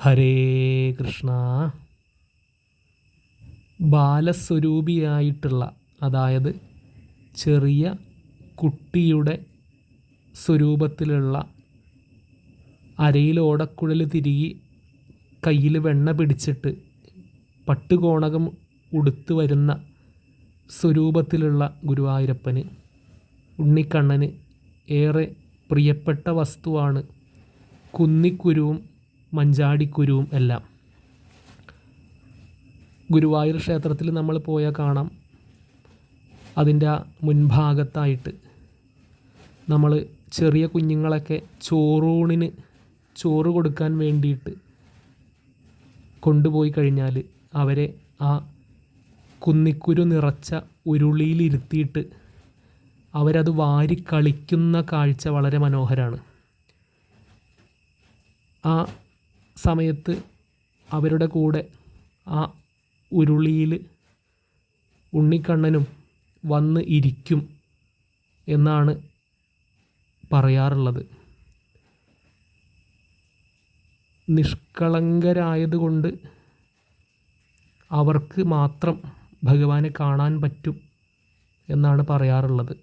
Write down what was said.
ഹരേ കൃഷ്ണ. ബാലസ്വരൂപിയായിട്ടുള്ള അതായത് ചെറിയ കുട്ടിയുടെ സ്വരൂപത്തിലുള്ള അരയിൽ ഓടക്കുഴൽ തിരികെ കയ്യിൽ വെണ്ണ പിടിച്ചിട്ട് പട്ടുകോണകം ഉടുത്ത് വരുന്ന സ്വരൂപത്തിലുള്ള ഗുരുവായൂരപ്പന് ഉണ്ണിക്കണ്ണന് ഏറെ പ്രിയപ്പെട്ട വസ്തുവാണ് കുന്നിക്കുരുവും മഞ്ചാടിക്കുരുവും എല്ലാം. ഗുരുവായൂർ ക്ഷേത്രത്തിൽ നമ്മൾ പോയാൽ കാണാം. അതിന്റെ മുൻഭാഗത്തായിട്ട് നമ്മൾ ചെറിയ കുഞ്ഞുങ്ങളൊക്കെ ചോറൂണിന് ചോറ് കൊടുക്കാൻ വേണ്ടിയിട്ട് കൊണ്ടുപോയി കഴിഞ്ഞാൽ അവരെ ആ കുന്നിക്കുരു നിറച്ച ഉരുളിയിലിരുത്തിയിട്ട് അവരത് വാരി കളിക്കുന്ന കാഴ്ച വളരെ മനോഹരമാണ്. ആ സമയത്ത് അവരുടെ കൂടെ ആ ഉരുളിയിൽ ഉണ്ണിക്കണ്ണനും വന്ന് ഇരിക്കും എന്നാണ് പറയാറുള്ളത്. നിഷ്കളങ്കരായതുകൊണ്ട് അവർക്ക് മാത്രം ഭഗവാനെ കാണാൻ പറ്റും എന്നാണ് പറയാറുള്ളത്.